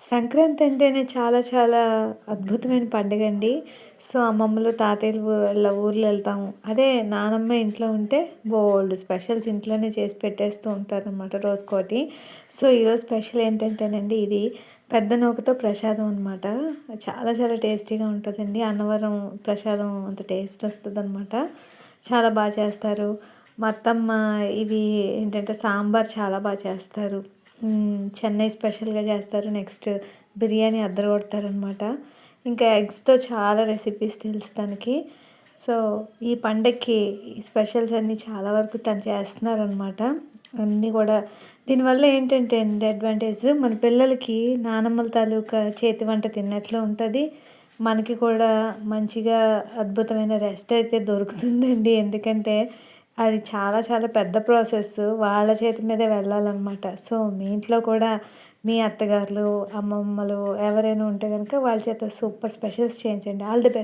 సంక్రాంతి అంటేనే చాలా చాలా అద్భుతమైన పండుగండి. సో అమ్మమ్మలు తాతయ్యలు వాళ్ళ ఊర్లు వెళ్తాము అదే నానమ్మ ఇంట్లో ఉంటే బోల్డ్ స్పెషల్స్ ఇంట్లోనే చేసి పెట్టేస్తూ ఉంటారనమాట రోజుకోటి. సో ఈరోజు స్పెషల్ ఏంటంటేనండి ఇది పెద్ద నూకతో ప్రసాదం అనమాట చాలా చాలా టేస్టీగా ఉంటుందండి. అన్నవరం ప్రసాదం అంత టేస్ట్ వస్తుంది అనమాట చాలా బాగా చేస్తారు. మా అత్తమ్మ ఇవి ఏంటంటే సాంబార్ చాలా బాగా చేస్తారు. చెన్నై స్పెషల్గా చేస్తారు. నెక్స్ట్ బిర్యానీ అద్దరు కొడతారనమాట ఇంకా ఎగ్స్తో చాలా రెసిపీస్ తెలుసు తనకి. సో ఈ పండగకి స్పెషల్స్ అన్నీ చాలా వరకు తను చేస్తున్నారనమాట అన్నీ కూడా దీనివల్ల ఏంటంటే అండి అడ్వాంటేజ్ మన పిల్లలకి నానమ్మల తాలూకా చేతి వంట తిన్నట్లు ఉంటుంది. మనకి కూడా మంచిగా అద్భుతమైన రెస్ట్ అయితే దొరుకుతుందండి. ఎందుకంటే అది చాలా చాలా పెద్ద ప్రాసెస్. వాళ్ళ చేతి మీదే వెళ్ళాలన్నమాట. సో మీ ఇంట్లో కూడా మీ అత్తగారులు అమ్మమ్మలు ఎవరైనా ఉంటే కనుక వాళ్ళ చేత సూపర్ స్పెషల్స్ చేయించండి. All the best.